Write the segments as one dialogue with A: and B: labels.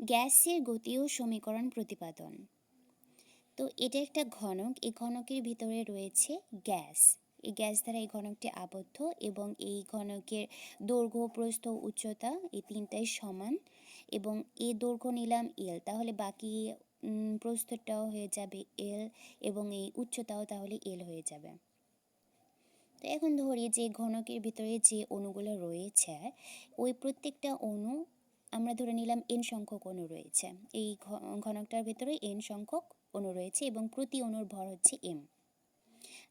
A: গ্যাসের গতি ও সমীকরণ প্রতিপাদন। তো এটা একটা ঘনক, এই ঘনকের ভিতরে রয়েছে গ্যাস। এই গ্যাস দ্বারা এই ঘনকটি আবদ্ধ এবং এই ঘনকের দৈর্ঘ্য, প্রস্থ, উচ্চতা এই তিনটাই সমান এবং এই দৈর্ঘ্য নিলাম এল তাহলে বাকি প্রস্থটাও হয়ে যাবে এল এবং এই উচ্চতাও তাহলে এল হয়ে যাবে। তো এখন ধরি যে ঘনকের ভিতরে যে অণুগুলো রয়েছে, ওই প্রত্যেকটা অণু আমরা ধরে নিলাম এন সংখ্যক অণু রয়েছে। এই ঘনকটার ভেতরে এন সংখ্যক অণু রয়েছে এবং প্রতি অণুর ভর হচ্ছে এম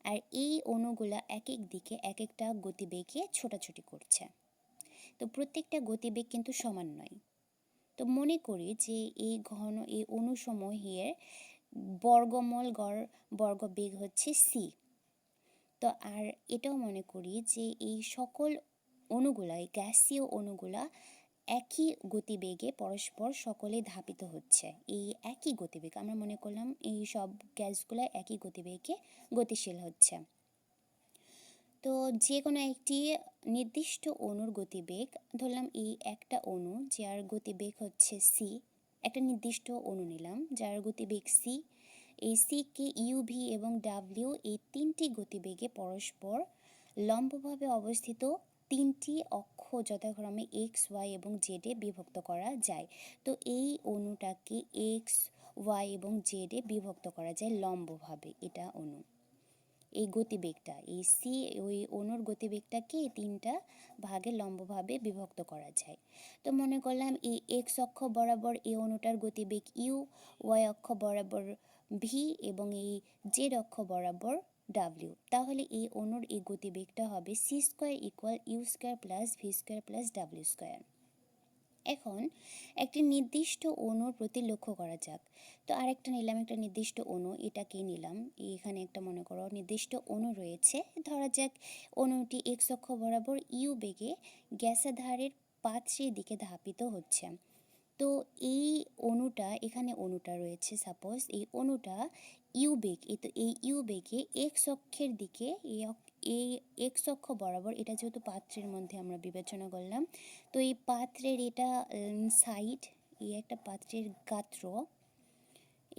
A: আর এই অণুগুলা এক এক দিকে এক একটা গতিবেগে ছোটাছুটি করছে। তো প্রত্যেকটা গতিবেগ কিন্তু সমান নয়। তো মনে করি যে এই ঘন, এই অণুসমূহের বর্গমূল গড়, বর্গবেগ হচ্ছে সি তো আর এটাও মনে করি যে এই সকল অণুগুলা এই গ্যাসীয় অণুগুলা একই গতিবেগে পরস্পর সকলে ধাপিত হচ্ছে। এই একই গতিবেগ, আমরা মনে করলাম এই সব গ্যাসগুলো একই গতিবেগে গতিশীল হচ্ছে। তো যে কোনো একটি নির্দিষ্ট অণুর গতিবেগ, ধরলাম এই একটা অণু, যার গতিবেগ হচ্ছে সি একটা নির্দিষ্ট অণু নিলাম, যার গতিবেগ সি এই সি সিকে ইউভি এবং ডাব্লিউ এই তিনটি গতিবেগে পরস্পর লম্বভাবে অবস্থিত তিনটি অক্ষ যথাক্রমে এক্স ওয়াই এবং জেডে বিভক্ত করা যায়। তো এই অণুটাকে এক্স ওয়াই এবং জেডে বিভক্ত করা যায় লম্বভাবে, এটা অণু। এই গতিবেগটা, এই সি ওই অণুর গতিবেগটাকে তিনটা ভাগে লম্বভাবে বিভক্ত করা যায়। তো মনে করলাম এই এক্স অক্ষ বরাবর এই অণুটার গতিবেগ ইউ ওয়াই অক্ষ বরাবর ভি এবং এই জেড অক্ষ বরাবর ডাব্লিউ তাহলে এই অনুর এই গতিবেগটা হবে C square equal U square plus V square plus W square এখন একটি নির্দিষ্ট অণুর প্রতি লক্ষ্য করা যাক। তো আরেকটা নিলাম, একটা নির্দিষ্ট অণু, এটাকেই নিলাম। এখানে একটা মনে করো নির্দিষ্ট অণু রয়েছে। ধরা যাক অণুটি এক্স অক্ষ বরাবর ইউ বেগে গ্যাসাধারের পাত্রের দিকে ধাপিত হচ্ছে। তো এই অণুটা, এখানে অণুটা রয়েছে সাপোজ এই অণুটা ইউ বেগ এই তো এই ইউ বেগে এক্স অক্ষের দিকে, এই এই এক্স অক্ষ বরাবর, এটা যেহেতু পাত্রের মধ্যে আমরা বিবেচনা করলাম, তো এই পাত্রের এটা সাইড এই একটা পাত্রের গাত্র,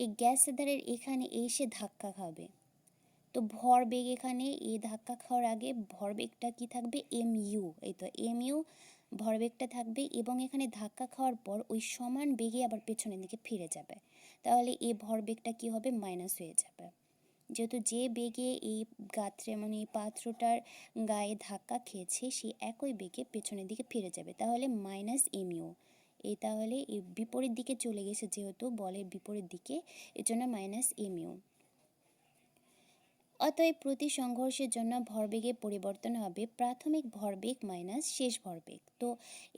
A: এই গ্যাস সিলিন্ডারের এখানে এসে ধাক্কা খাবে। তো ভরবেগ এখানে, এই ধাক্কা খাওয়ার আগে ভরবেগটা কি থাকবে? এম ইউ এই তো এম ইউ ভরবেগটা থাকবে এবং এখানে ধাক্কা খাওয়ার পর ওই সমান বেগে আবার পেছনের দিকে ফিরে যাবে। তাহলে এই ভরবেগটা কি হবে? মাইনাস হয়ে যাবে। যেহেতু যে বেগে এই গাত্রে মানে এই পাত্রটার গায়ে ধাক্কা খেয়েছে সেই একই বেগে পেছনের দিকে ফিরে যাবে। তাহলে মাইনাস এমইউ এই তাহলে বিপরীত দিকে চলে গেছে যেহেতু, বলের বিপরীত দিকে, এজন্য মাইনাস এমইউ অতএব প্রতি সংঘর্ষের জন্য ভরবেগের পরিবর্তন হবে। প্রাথমিক ভরবেগ মাইনাস শেষ ভরবেগ। তো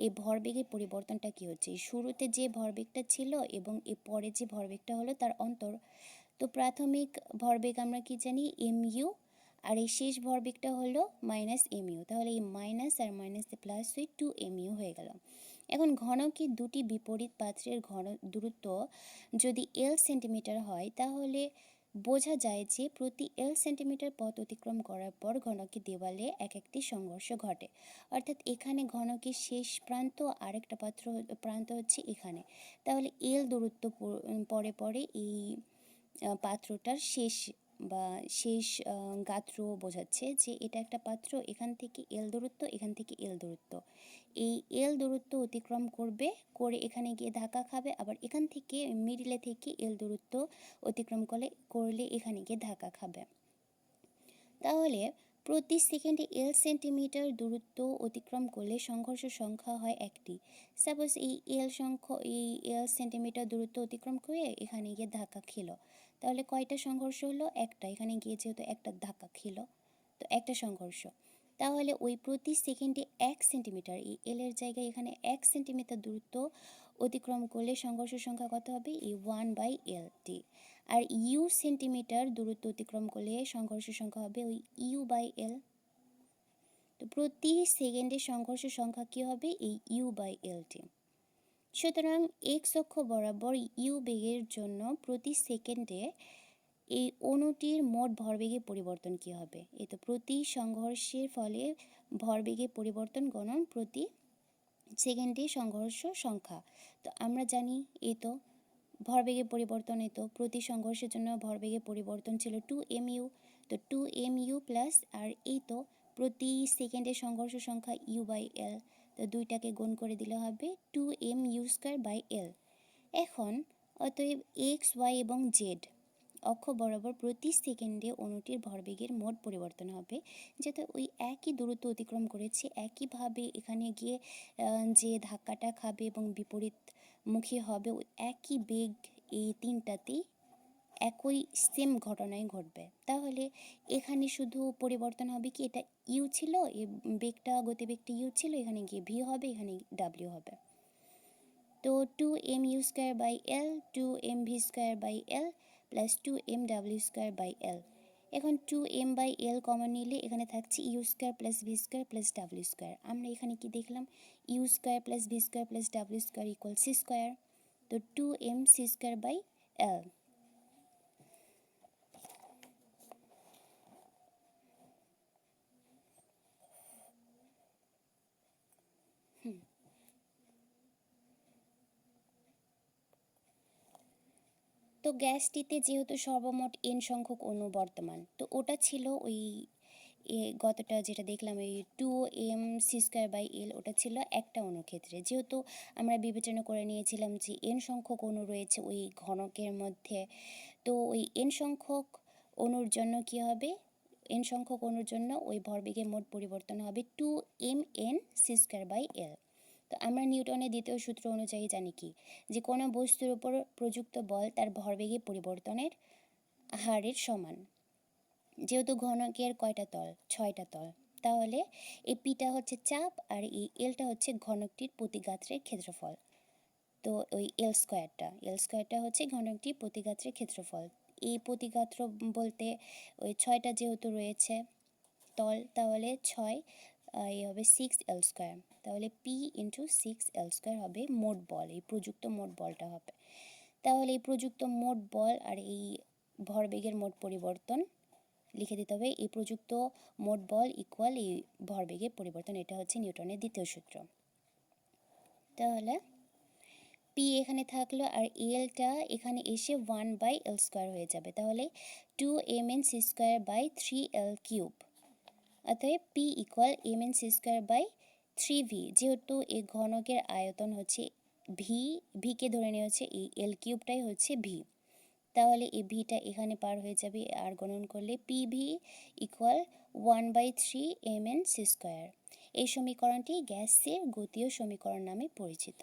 A: এই ভরবেগের পরিবর্তনটা কি হচ্ছে? শুরুতে যে ভরবেগটা ছিল এবং এর পরে যে ভরবেগটা হলো তার অন্তর। তো প্রাথমিক ভরবেগ আমরা কি জানি? এম ইউ আর এই শেষ ভরবেগটা হলো মাইনাস এম ইউ তাহলে এই মাইনাস আর মাইনাসে প্লাস হয়ে টু এম ইউ হয়ে গেল। এখন ঘনকে দুটি বিপরীত পাত্রের ঘন দূরত্ব যদি এল সেন্টিমিটার হয়, তাহলে বোঝা যায় যে প্রতি এল সেন্টিমিটার পথ অতিক্রম করার পর ঘনকের দেওয়ালে এক একটি সংঘর্ষ ঘটে। অর্থাৎ এখানে ঘনকের শেষ প্রান্ত আরেকটা পাত্র প্রান্ত হচ্ছে এখানে। তাহলে এল দূরত্ব পরে পরে এই পাত্রটার শেষ বা শেষ গাত্র বোঝাচ্ছে যে এটা একটা পাত্র, এখান থেকে এল দূরত্ব, এখান থেকে এল দূরত্ব। এই এল দূরত্ব অতিক্রম করবে, করে এখানে গিয়ে ধাক্কা খাবে, আবার এখান থেকে মিডিলে থেকে এল দূরত্ব অতিক্রম করলে করলে এখানে গিয়ে ধাক্কা খাবে। তাহলে প্রতি সেকেন্ডে এল সেন্টিমিটার দূরত্ব অতিক্রম করলে সংঘর্ষ সংখ্যা হয় একটি। সাপোজ এই এল সংখ্য, এই এল সেন্টিমিটার দূরত্ব অতিক্রম করে এখানে গিয়ে ধাক্কা খেলো। তাহলে কয়টা সংঘর্ষ হলো? একটা। এখানে গিয়ে যেহেতু একটা ধাক্কা খেলো, তো একটা সংঘর্ষ। তাহলে ওই প্রতি সেকেন্ডে এক সেন্টিমিটার, এই এল এর জায়গায় এখানে এক সেন্টিমিটার দূরত্ব অতিক্রম করলে সংঘর্ষ সংখ্যা কত হবে? এই one by L T R U centimetre দূরত্ব অতিক্রম করলে সংঘর্ষ সংখ্যা হবে ওই ইউ বাই এল তো প্রতি সেকেন্ডে সংঘর্ষ সংখ্যা কী হবে? এই ইউ বাই এল টি সুতরাং এক্স অক্ষ বরাবর ইউ বেগের জন্য প্রতি সেকেন্ডে এই অণুটির মোট ভরবেগের পরিবর্তন কী হবে? এই তো প্রতি সংঘর্ষের ফলে ভরবেগের পরিবর্তন গণন প্রতি সেকেন্ডে সংঘর্ষ সংখ্যা। তো আমরা জানি এ তো ভরবেগে পরিবর্তন এ তো প্রতি সংঘর্ষের জন্য ভরবেগে পরিবর্তন ছিল টু এম ইউ তো টু এম ইউ প্লাস আর এই তো প্রতি সেকেন্ডে সংঘর্ষ সংখ্যা ইউ বাই এল তো দুইটাকে গুণ করে দিলে হবে two M U square by L এখন অতএব এক্স ওয়াই এবং জেড অক্ষ বরাবর প্রতি সেকেন্ডে অণুটির ভরবেগের মোট পরিবর্তন হবে, যাতে ওই একই দূরত্ব অতিক্রম করেছে, একইভাবে এখানে গিয়ে যে ধাক্কাটা খাবে এবং বিপরীত বিপরীতমুখী হবে, ওই একই বেগ এই তিনটাতেই একই সেম ঘটনাই ঘটবে। তাহলে এখানে শুধু পরিবর্তন হবে কি, এটা ইউ ছিল, এ বেগটা, গতিবেগটা ইউ ছিল, এখানে গিয়ে ভি হবে, এখানে ডাব্লিউ হবে। তো two M U square by L two M V square by L plus two M W square by L এখন two M by L common নিলে এখানে থাকছে U square plus V square plus W square আমরা এখানে কি দেখলাম? U square plus V square plus W square equal C square তো two M C square by L তো গ্যাসটিতে যেহেতু সর্বমোট এন সংখ্যক অণু বর্তমান, তো ওটা ছিল ওই গতটা যেটা দেখলাম, ওই two M C square by L ওটা ছিল একটা অণুর ক্ষেত্রে যেহেতু আমরা বিবেচনা করে নিয়েছিলাম যে এন সংখ্যক অণু রয়েছে ওই ঘনকের মধ্যে, তো ওই এন সংখ্যক অণুর জন্য কি হবে? এন সংখ্যক অণুর জন্য ওই ভরবেগের মোট পরিবর্তন হবে two M N C square by L তো আমরা নিউটনের দ্বিতীয় সূত্র অনুযায়ী জানি কি? যে কোনো বস্তুর উপর প্রযুক্ত বল তার ভরবেগে পরিবর্তনের হারের সমান। যেহেতু ঘনকের কয়টা তল? ছয়টা তল। তাহলে এই পিটা হচ্ছে চাপ আর এই এলটা হচ্ছে ঘনকটির প্রতিগাত্রের ক্ষেত্রফল। তো ওই এল স্কোয়ারটা এল স্কোয়ারটা হচ্ছে ঘনকটির প্রতিগাত্রের ক্ষেত্রফল। এই প্রতিগাত্র বলতে ওই ছয়টা যেহেতু রয়েছে তল, তাহলে ছয় এই হবে সিক্স এল স্কোয়ার তাহলে P into six L square হবে মোট বল, এই প্রযুক্ত মোট বলটা হবে। তাহলে এই প্রযুক্ত মোট বল আর এই ভরবেগের মোট পরিবর্তন লিখে দিতে হবে, এই প্রযুক্ত মোট বল ইকুয়াল এই ভরবেগের পরিবর্তন, এটা হচ্ছে নিউটনের দ্বিতীয় সূত্র। তাহলে পি এখানে থাকল আর এলটা এখানে এসে ওয়ান বাই এল স্কোয়ার হয়ে যাবে। তাহলে two M N C square by three L cube অতএব P equal M N C square by three V যেহেতু এই ঘনকের আয়তন হচ্ছে ভি ভিকে ধরে নেওয়া হচ্ছে এই এল কিউবটাই হচ্ছে ভি তাহলে এই ভিটা এখানে পার হয়ে যাবে, আর গণন করলে P V equal one by three M N C square এই সমীকরণটি গ্যাসের গতীয় সমীকরণ নামে পরিচিত।